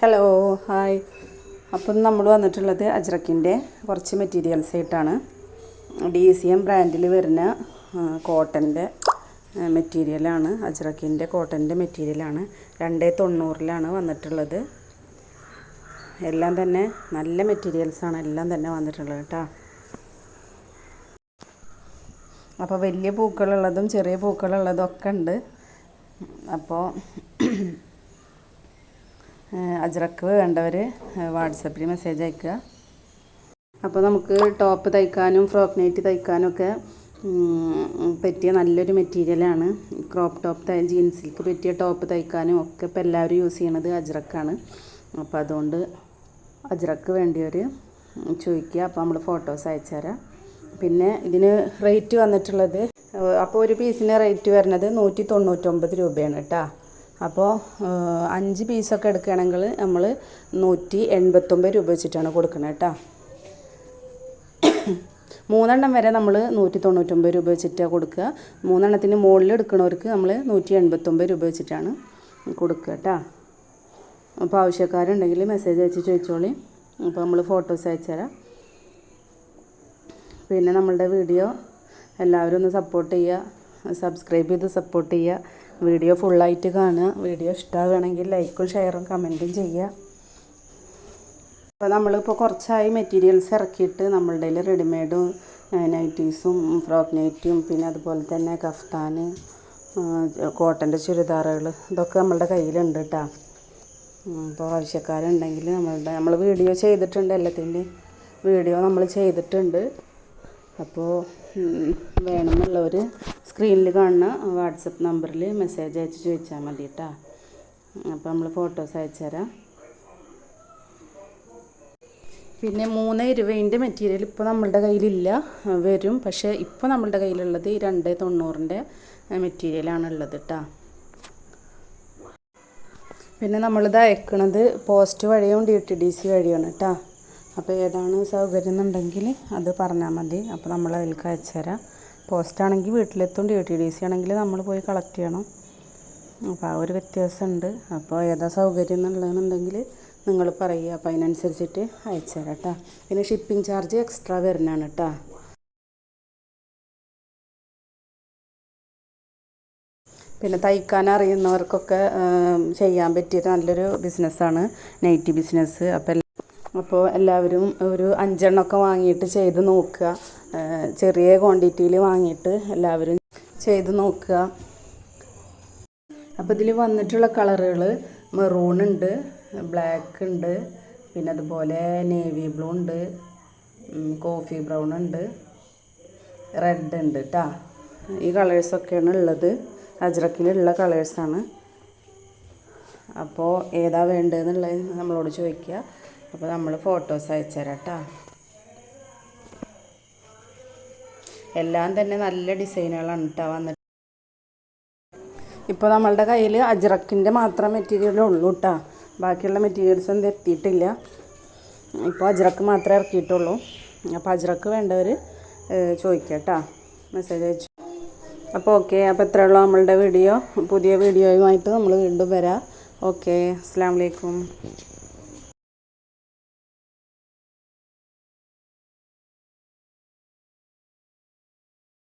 Hello hi അപ്പം നമ്മൾ വന്നിട്ടുള്ളത് അജ്രക്കിന്റെ കുറച്ച് മെറ്റീരിയൽസ് ആയിട്ടാണ്. ഡി സി എം ബ്രാൻഡിൽ വരുന്ന കോട്ടന്റെ മെറ്റീരിയലാണ് അജ്രക്കിന്റെ കോട്ടന്റെ മെറ്റീരിയലാണ് രണ്ടേ തൊണ്ണൂറിലാണ് വന്നിട്ടുള്ളത്. എല്ലാം തന്നെ നല്ല മെറ്റീരിയൽസാണ് എല്ലാം തന്നെ വന്നിട്ടുള്ളത് കേട്ടോ. അപ്പോൾ വലിയ പൂക്കളുള്ളതും ചെറിയ പൂക്കളുള്ളതും ഒക്കെ ഉണ്ട്. അപ്പോൾ അജ്രക്ക് വേണ്ടവർ വാട്സപ്പിൽ മെസ്സേജ് അയക്കുക. അപ്പോൾ നമുക്ക് ടോപ്പ് തയ്ക്കാനും ഫ്രോക്ക് നൈറ്റ് തയ്ക്കാനും ഒക്കെ പറ്റിയ നല്ലൊരു മെറ്റീരിയലാണ് ക്രോപ്പ് ടോപ്പ് ജീൻസിലേക്ക് പറ്റിയ ടോപ്പ് തയ്ക്കാനും ഒക്കെ ഇപ്പോൾ എല്ലാവരും യൂസ് ചെയ്യണത് അജ്രക്കാണ്. അപ്പോൾ അതുകൊണ്ട് അജ്രക്ക് വേണ്ടിയവർ ചോദിക്കുക. അപ്പോൾ നമ്മൾ ഫോട്ടോസ് അയച്ചു തരാം. പിന്നെ ഇതിന് റേറ്റ് വന്നിട്ടുള്ളത് അപ്പോൾ ഒരു പീസിന് റേറ്റ് വരുന്നത് നൂറ്റി തൊണ്ണൂറ്റൊമ്പത് രൂപയാണ് കേട്ടോ അപ്പോൾ അഞ്ച് പീസൊക്കെ എടുക്കുകയാണെങ്കിൽ നമ്മൾ നൂറ്റി എൺപത്തൊമ്പത് രൂപ വെച്ചിട്ടാണ് കൊടുക്കുന്നത് കേട്ടോ മൂന്നെണ്ണം വരെ നമ്മൾ നൂറ്റി തൊണ്ണൂറ്റൊമ്പത് രൂപ വെച്ചിട്ടാണ് കൊടുക്കുക. മൂന്നെണ്ണത്തിന് മുകളിൽ എടുക്കുന്നവർക്ക് നമ്മൾ നൂറ്റി എൺപത്തൊമ്പത് രൂപ വെച്ചിട്ടാണ് കൊടുക്കുക കേട്ടോ അപ്പോൾ ആവശ്യക്കാരുണ്ടെങ്കിൽ മെസ്സേജ് അയച്ച് ചോദിച്ചോളി. അപ്പോൾ നമ്മൾ ഫോട്ടോസ് അയച്ചുതരാം പിന്നെ നമ്മളുടെ വീഡിയോ എല്ലാവരും ഒന്ന് സപ്പോർട്ട് ചെയ്യുക. സബ്സ്ക്രൈബ് ചെയ്ത് സപ്പോർട്ട് ചെയ്യുക. വീഡിയോ ഫുള്ളായിട്ട് കാണുക. വീഡിയോ ഇഷ്ടമാവുകയാണെങ്കിൽ ലൈക്കും ഷെയറും കമന്റും ചെയ്യുക. അപ്പോൾ നമ്മളിപ്പോൾ കുറച്ചായി മെറ്റീരിയൽസ് ഇറക്കിയിട്ട് നമ്മളുടെ റെഡിമെയ്ഡും നൈറ്റീസും ഫ്രോക്ക് നൈറ്റിയും പിന്നെ അതുപോലെ തന്നെ കഫ്താൻ കോട്ടന്റെ ചുരിദാറുകൾ ഇതൊക്കെ നമ്മളുടെ കയ്യിലുണ്ട് കേട്ടോ അപ്പോൾ ആവശ്യക്കാരുണ്ടെങ്കിൽ നമ്മളുടെ നമ്മൾ വീഡിയോ ചെയ്തിട്ടുണ്ട് എല്ലാത്തിന്റെയും വീഡിയോ നമ്മൾ ചെയ്തിട്ടുണ്ട്. അപ്പോൾ വേണമെന്നുള്ളവർ സ്ക്രീനിൽ കാണുന്ന വാട്സപ്പ് നമ്പറിൽ മെസ്സേജ് അയച്ച് ചോദിച്ചാൽ മതി കേട്ടോ അപ്പോൾ നമ്മൾ ഫോട്ടോസ് അയച്ചു തരാം. പിന്നെ മൂന്ന് ഇരുപതിന്റെ മെറ്റീരിയൽ ഇപ്പോൾ നമ്മളുടെ കയ്യിലില്ല വരും. പക്ഷേ ഇപ്പോൾ നമ്മളുടെ കയ്യിലുള്ളത് ഈ രണ്ട് തൊണ്ണൂറിന്റെ മെറ്റീരിയലാണ് ഉള്ളത് കേട്ടോ പിന്നെ നമ്മളിത് അയക്കണത് പോസ്റ്റ് വഴിയും ഡി ടി ഡി സി വഴിയാണ് കേട്ടോ അപ്പോൾ ഏതാണ് സൗകര്യം എന്നുണ്ടെങ്കിൽ അത് പറഞ്ഞാൽ മതി. അപ്പോൾ നമ്മൾ അതിലേക്ക് അയച്ചു തരാം പോസ്റ്റ് ആണെങ്കിൽ വീട്ടിലെത്തും. ഡി ടി ഡി സി ആണെങ്കിൽ നമ്മൾ പോയി കളക്ട് ചെയ്യണം. അപ്പോൾ ആ ഒരു വ്യത്യാസമുണ്ട്. അപ്പോൾ ഏതാ സൗകര്യം എന്നുള്ളതെന്നുണ്ടെങ്കിൽ നിങ്ങൾ പറയുക. അപ്പോൾ അതിനനുസരിച്ചിട്ട് അയച്ചു തരാം കേട്ടോ. പിന്നെ ഷിപ്പിംഗ് ചാർജ് എക്സ്ട്രാ വരുന്നതാണ് കേട്ടോ. പിന്നെ തയ്ക്കാൻ അറിയുന്നവർക്കൊക്കെ ചെയ്യാൻ പറ്റിയ നല്ലൊരു ബിസിനസ്സാണ് നൈറ്റി ബിസിനസ് അപ്പോൾ അപ്പോൾ എല്ലാവരും ഒരു അഞ്ചെണ്ണമൊക്കെ വാങ്ങിയിട്ട് ചെയ്ത് നോക്കുക. ചെറിയ ക്വാണ്ടിറ്റിയിൽ വാങ്ങിയിട്ട് എല്ലാവരും ചെയ്ത് നോക്കുക. അപ്പോൾ ഇതിൽ വന്നിട്ടുള്ള കളറുകൾ മെറൂൺ ഉണ്ട് ബ്ലാക്ക് ഉണ്ട് പിന്നെ അതുപോലെ നേവി ബ്ലൂ ഉണ്ട് കോഫി ബ്രൗൺ ഉണ്ട് റെഡ് ഉണ്ട് കേട്ടോ ഈ കളേഴ്സൊക്കെയാണ് ഉള്ളത്. അജ്രക്കിലുള്ള കളേഴ്സാണ് അപ്പോൾ ഏതാ വേണ്ടതെന്നുള്ളത് നമ്മളോട് ചോദിക്കുക. അപ്പോൾ നമ്മൾ ഫോട്ടോസ് അയച്ചു കേട്ടോ എല്ലാം തന്നെ നല്ല ഡിസൈനുകളാണ് കേട്ടോ വന്നിട്ട്. ഇപ്പോൾ നമ്മളുടെ കയ്യിൽ അജ്രക്കിന്റെ മാത്രം മെറ്റീരിയലേ ഉള്ളൂ കേട്ടോ ബാക്കിയുള്ള മെറ്റീരിയൽസ് ഒന്നും എത്തിയിട്ടില്ല. ഇപ്പോൾ അജ്രക്ക് മാത്രമേ ഇറക്കിയിട്ടുള്ളൂ. അപ്പോൾ അജ്രക്ക് വേണ്ടവർ ചോദിക്കുക കേട്ടോ മെസ്സേജ് അയച്ചു. അപ്പോൾ ഓക്കെ അപ്പോൾ എത്ര ഉള്ളൂ നമ്മളുടെ വീഡിയോ പുതിയ വീഡിയോയുമായിട്ട് നമ്മൾ വീണ്ടും വരാം. ഓക്കെ അസ്സാം വലൈക്കും